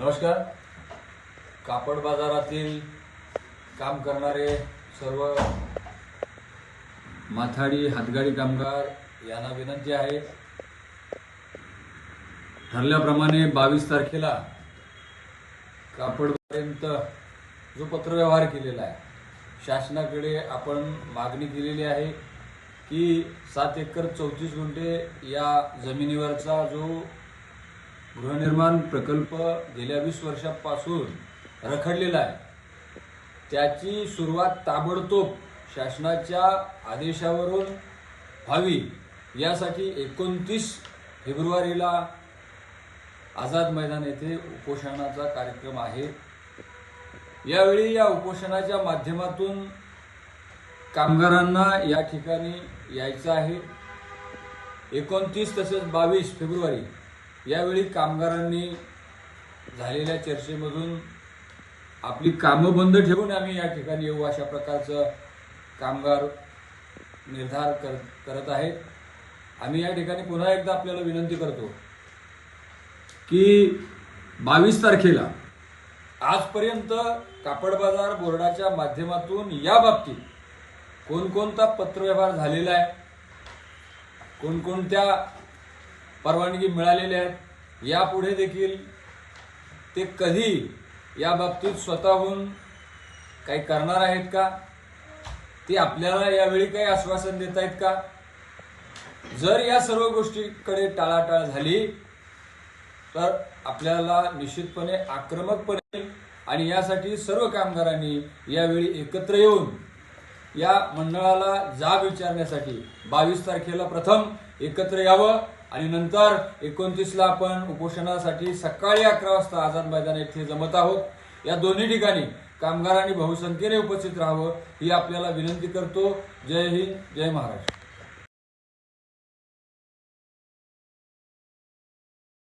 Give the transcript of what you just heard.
नमस्कार. कापड बाजारातील काम करणारे सर्व माथाडी हातगाडी कामगार यांना विनंती आहे. ठरल्याप्रमाणे बावीस तारखेला कापडपर्यंत जो पत्रव्यवहार केलेला आहे शासनाकडे आपण मागणी केलेली आहे की सात एकर चौतीस गुंठे या जमिनीवरचा जो गृहनिर्माण प्रकल्प गेल्या वीस वर्षापासून रखडलेला आहे. त्याची सुरुवात ताबडतोब शासनाच्या आदेशावरून व्हावी यासाठी एकोणतीस फेब्रुवारीला आझाद मैदान येथे उपोषणाचा कार्यक्रम आहे. यावेळी या उपोषणाच्या माध्यमातून कामगारांना या ठिकाणी यायचं आहे. एकोणतीस तसेच बावीस फेब्रुवारी यावेळी कामगारांनी झालेल्या चर्चेमधून आपली कामं बंद ठेवून आम्ही या ठिकाणी येऊ अशा प्रकारचं कामगार निर्धार कर करत आहेत. आम्ही या ठिकाणी पुन्हा एकदा आपल्याला विनंती करतो की बावीस तारखेला आजपर्यंत कापड बाजार बोर्डाच्या माध्यमातून या बाबतीत कोणकोणता पत्रव्यवहार झालेला आहे? कोणकोणत्या परवानगी मिळालेली आहेत. यापुढे देखील ते कधी या बाबतीत स्वतःहून काही करणार आहेत का? ते आपल्याला यावेळी काही आश्वासन देत आहेत का? जर या सर्व गोष्टीकडे टाळाटाळ झाली तर आपल्याला निश्चितपणे आक्रमकपणे आणि यासाठी सर्व कामगारांनी यावेळी एकत्र येऊन या मंडळाला जाब विचारण्यासाठी बावीस तारखेला प्रथम एकत्र यावं. आणि नंतर एकोणतीसला आपण उपोषणासाठी सकाळी अकरा वाजता आझाद मैदान येथे जमत आहोत. या दोन्ही ठिकाणी कामगारांनी बहुसंख्येने उपस्थित राहावं ही आपल्याला विनंती करतो. जय हिंद जय महाराष्ट्र.